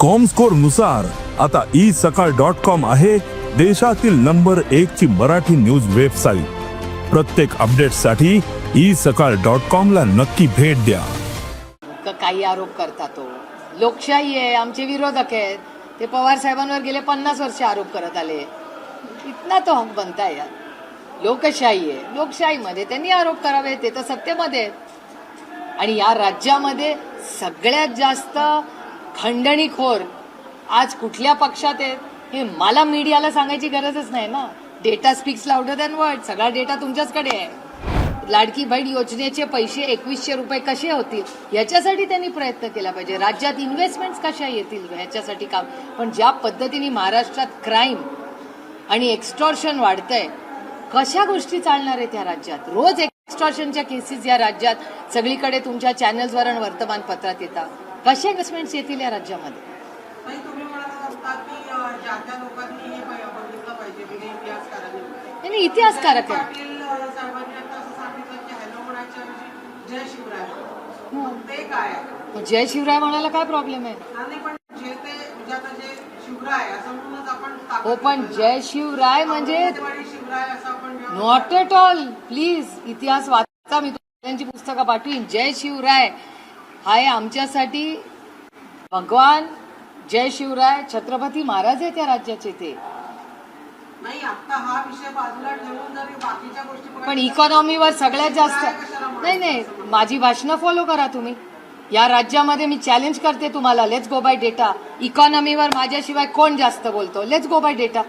कॉमस्कोरनुसार आता ई सकाळ dot com आहे देशातील नंबर एक ची मराठी न्यूज वेबसाईट प्रत्येक अपडेटसाठी ई सकाळ डॉट कॉम ला नक्की भेट द्या. काही आरोप करता तो? लोकशाही आहे आमचे विरोधक आहेत. ते पवार साहेबांवर गेले पन्नास वर्ष आरोप करत आले. इतना तो हक बनताय यार. लोकशाही आहे. लोकशाहीमध्ये त्यांनी आरोप करावे ते तर सत्तेमध्ये आहेत. आणि या राज्यामध्ये सगळ्यात जास्त खंडणीखोर. आज कुठल्या पक्षात आहेत हे मला मीडियाला सांगायची गरजच नाही ना. Data speaks louder than word सगळा डेटा तुमच्याचकडे आहे. लाडकी बहीण योजनेचे पैसे एकवीसशे रुपये कसे होतील याच्यासाठी त्यांनी प्रयत्न केला पाहिजे. राज्यात इन्व्हेस्टमेंट्स कशा येतील ह्याच्यासाठी काम. पण ज्या पद्धतीने महाराष्ट्रात क्राईम आणि एक्स्टॉर्शन वाढतंय कशा गोष्टी चालणार आहेत या राज्यात? रोज एक्स्टॉर्शनच्या केसेस या राज्यात सगळीकडे तुमच्या चॅनल्सवर आणि वर्तमानपत्रात येतात. कशा इन्व्हेस्टमेंट्स येतील या राज्यामध्ये? हे नाही, इतिहासकारक आहे. ऐवजी जय शिवराय म्हणायला काय प्रॉब्लेम आहे? म्हणजे हो पण. जय शिवराय म्हणजे नॉट एट ऑल प्लीज इतिहास वाचा मी. त्यांची पुस्तकं पाठवीन. जय शिवराय. हाय आमच्यासाठी. भगवान जय शिवराय छत्रपती महाराज आहेत या राज्याचे ते. नाही आता हा विषय बाजूला ठेवून जर बाकीच्या गोष्टी पण इकॉनॉमीवर सगळ्यात जास्त? नाही नाही माझी भाषणं फॉलो करा तुम्ही. या राज्यामध्ये मी चॅलेंज करते तुम्हाला लेट्स गो बाय डेटा इकॉनॉमीवर माझ्याशिवाय कोण जास्त बोलतो? Let's go by data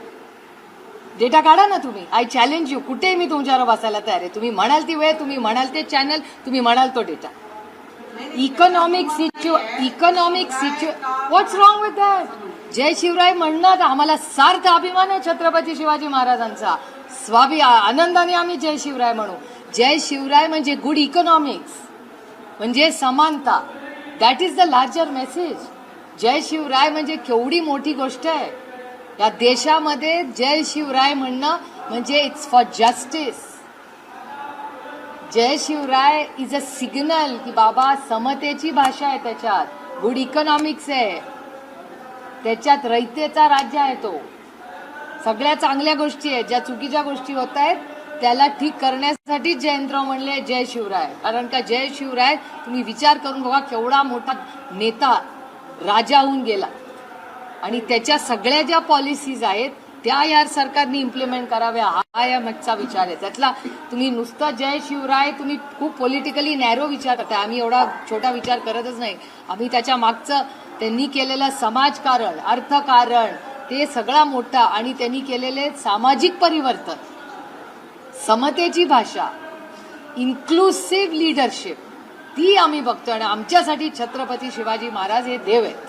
data काढा ना तुम्ही. आय चॅलेंज यू कुठेही मी तुमच्यावर बसायला तयार आहे. तुम्ही म्हणाल ती वेळ तुम्ही म्हणाल ते चॅनल तुम्ही म्हणाल तो data economic situ economic situ what's wrong with that जय शिवराय म्हणणं आम्हाला सार्थ अभिमान आहे छत्रपती शिवाजी महाराजांचा. स्वाभी आनंदाने आम्ही जय शिवराय म्हणू. जय शिवराय म्हणजे गुड इकॉनॉमिक्स म्हणजे समानता. That is the larger message जय शिवराय म्हणजे केवढी मोठी गोष्ट आहे. या देशामध्ये जय शिवराय म्हणणं म्हणजे इट्स फॉर जस्टिस जय शिवराय इज अ सिग्नल की बाबा समतेची भाषा आहे त्याच्यात. गुड इकॉनॉमिक्स आहे. त्याच्यात रयतेचा राज्य आहे तो. सगळ्या चांगल्या गोष्टी आहेत. ज्या चुकीच्या गोष्टी होत आहेत त्याला ठीक करण्यासाठी जयंतराव म्हणले जय शिवराय. कारण का जय शिवराय तुम्ही विचार करून बघा केवढा मोठा नेता राजा होऊन गेला. आणि त्याच्या सगळ्या ज्या पॉलिसीज आहेत त्या यार सरकारने इम्प्लिमेंट कराव्या हा या मागचा विचार आहे. त्यातला तुम्ही नुसतं जय शिवराय तुम्ही खूप पॉलिटिकली नॅरो विचार करताय. आम्ही एवढा छोटा विचार करतच नाही. आम्ही त्याच्या मागचं त्यांनी केलेलं समाजकारण अर्थकारण ते सगळा मोठा आणि त्यांनी केलेले सामाजिक परिवर्तन समतेची भाषा इन्क्लुसिव्ह लिडरशिप ती आम्ही बघतोय. आणि आमच्यासाठी छत्रपती शिवाजी महाराज हे देव आहेत.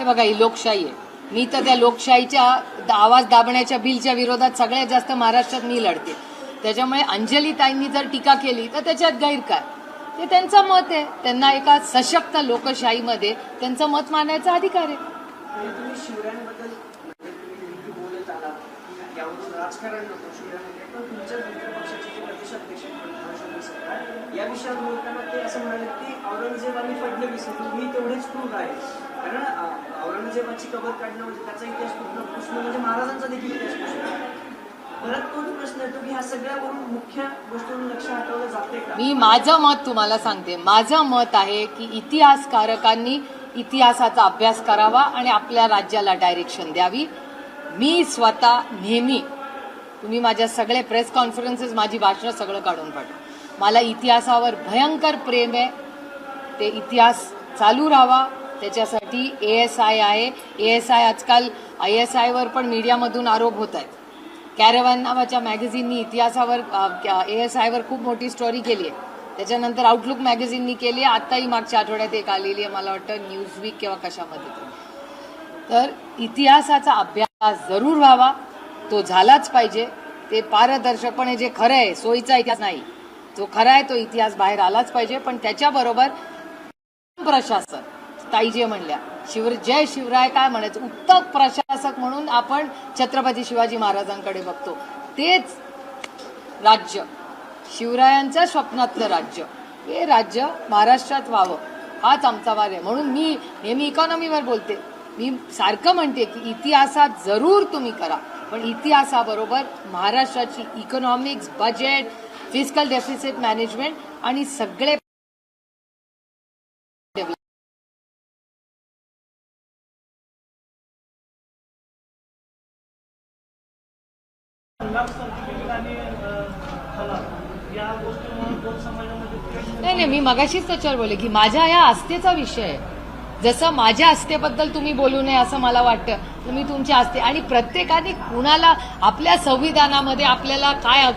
हे बघा ही लोकशाही आहे. मी तर त्या लोकशाहीच्या आवाज दाबण्याच्या बिलच्या विरोधात सगळ्यात जास्त महाराष्ट्रात मी लढते. त्याच्यामुळे अंजली ताईंनी जर टीका केली तर त्याच्यात गैर काय ते त्यांचं मत आहे. त्यांना एका सशक्त लोकशाहीमध्ये त्यांचं मत मांडण्याचा अधिकार आहे. की या औरंगजेबाची कबर काढणं म्हणजे त्याचा इतिहास पूर्ण पुसणं म्हणजे महाराजांचा देखील इतिहास पुसणं. परत तोच प्रश्न येतो की ह्या सगळ्यावरून मुख्य गोष्टीवरून लक्ष हटवलं जाते का? मी माझं मत तुम्हाला सांगते. माझं मत आहे की इतिहासकारकांनी इतिहासाचा अभ्यास करावा आणि आपल्या राज्याला डायरेक्शन द्यावी. मी स्वतः नेहमी तुम्ही माझ्या सगळे प्रेस कॉन्फरन्सेस माझी भाषणं सगळं काढून पाठवा. मला इतिहासावर भयंकर प्रेम आहे. ते इतिहास चालू राहावा. त्याच्यासाठी ए एस आय आहे. ए एस आय आजकाल आय एस आयवर पण मीडियामधून आरोप होत आहेत. कॅरेवान नावाच्या मॅगझिननी इतिहासावर ए एस आयवर खूप मोठी स्टोरी केली आहे. त्याच्यानंतर आउटलुक मॅगझिननी केली आहे. आत्ताही मागच्या आठवड्यात एक आलेली आहे. मला वाटतं न्यूज वीक किंवा कशामध्ये तर इतिहासाचा अभ्यास जरूर व्हावा. तो झालाच पाहिजे. ते पारदर्शकपणे जे खरं आहे सोयीचा इतिहास नाही. जो खरा आहे तो इतिहास बाहेर आलाच पाहिजे. पण त्याच्याबरोबर प्रशासन. ताई जे म्हणल्या. शिव जय शिवराय काय म्हणायचं? उत्तम प्रशासक म्हणून आपण छत्रपती शिवाजी महाराजांकडे बघतो. तेच राज्य. शिवरायांच्या स्वप्नातलं राज्य. हे राज्य महाराष्ट्रात व्हावं. हाच आमचा वाद आहे. म्हणून मी नेहमी इकॉनॉमीवर बोलते. मी सारखं म्हणते की इतिहासात जरूर तुम्ही करा. पण इतिहासाबरोबर महाराष्ट्राची economics budget physical deficit management आणि सगळे नाही नाही मी मगाशीच त्याच्यावर बोलले की माझ्या या आस्थेचा विषय आहे. जसं माझ्या आस्थेबद्दल तुम्ही बोलू नये असं मला वाटतं तुम्ही तुमच्या आस्थे आणि प्रत्येकाने कुणाला आपल्या संविधानामध्ये आपल्याला काय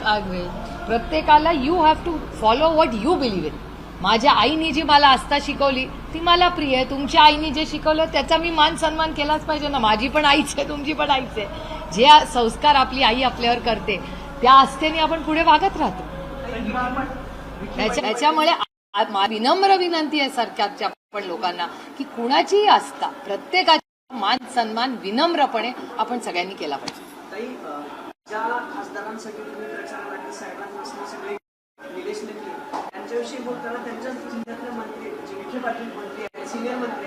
प्रत्येकाला you have to follow what you believe in माझ्या आईने जी मला आस्था शिकवली ती मला प्रिय आहे. तुमच्या आईने जे शिकवलं त्याचा मी मान सन्मान केलाच पाहिजे ना. माझी पण आईच आहे तुमची पण आईच आहे. जे संस्कार आपली आई आपल्यावर करते त्या आस्थेने आपण पुढे वागत राहतो. त्याच्यामुळे विनम्र विनंती आहे सरकारच्या पण लोकांना की कुणाचीही आस्था प्रत्येकाचा मान सन्मान विनम्रपणे आपण सगळ्यांनी केला पाहिजे. खासदारांसाठी तुम्ही प्रचारासाठी त्यांच्याविषयी बोलताना त्यांच्या जिल्ह्यातले मंत्री जे विखे पाटील मंत्री आहेत सिनियर मंत्री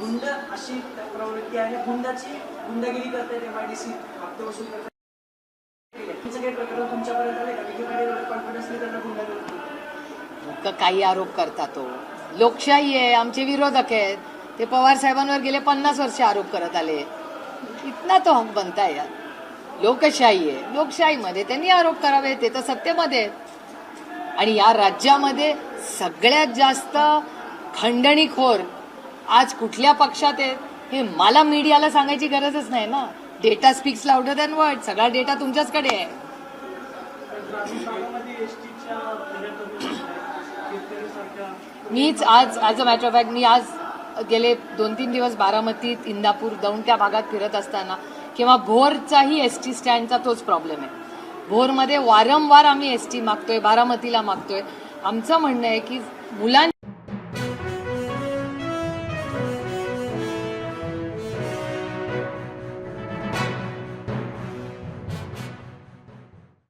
गुंड अशी प्रवृत्ती आहे. गुंडाची गुंडगिरी करतायत एम आय डी सी हप्ते वसूल करतायत काही प्रकरण तुमच्यापर्यंत आले का? विखे पाटील कॉन्फिडन्सने त्यांना गुंडागिरी काही आरोप करता तो हो. लोकशाही आहे आमचे विरोधक आहेत. ते पवार साहेबांवर गेले पन्नास वर्ष आरोप करत आले. इतना तो हक बनताय यार. लोकशाही आहे. लोकशाहीमध्ये त्यांनी आरोप करावे ते तर सत्तेमध्ये आणि या राज्यामध्ये सगळ्यात जास्त खंडणीखोर आज कुठल्या पक्षात आहेत हे मला मीडियाला सांगायची गरजच नाही ना. Data speaks louder than word सगळा डेटा तुमच्याचकडे आहे. मीच आज as a matter of fact मी आज गेले दोन तीन दिवस बारामतीत इंदापूर दौंड त्या भागात फिरत असताना किंवा भोरचाही एस टी स्टँडचा तोच प्रॉब्लेम आहे. भोरमध्ये वारंवार आम्ही एस टी मागतोय बारामतीला मागतोय. आमचं म्हणणं आहे की मुलां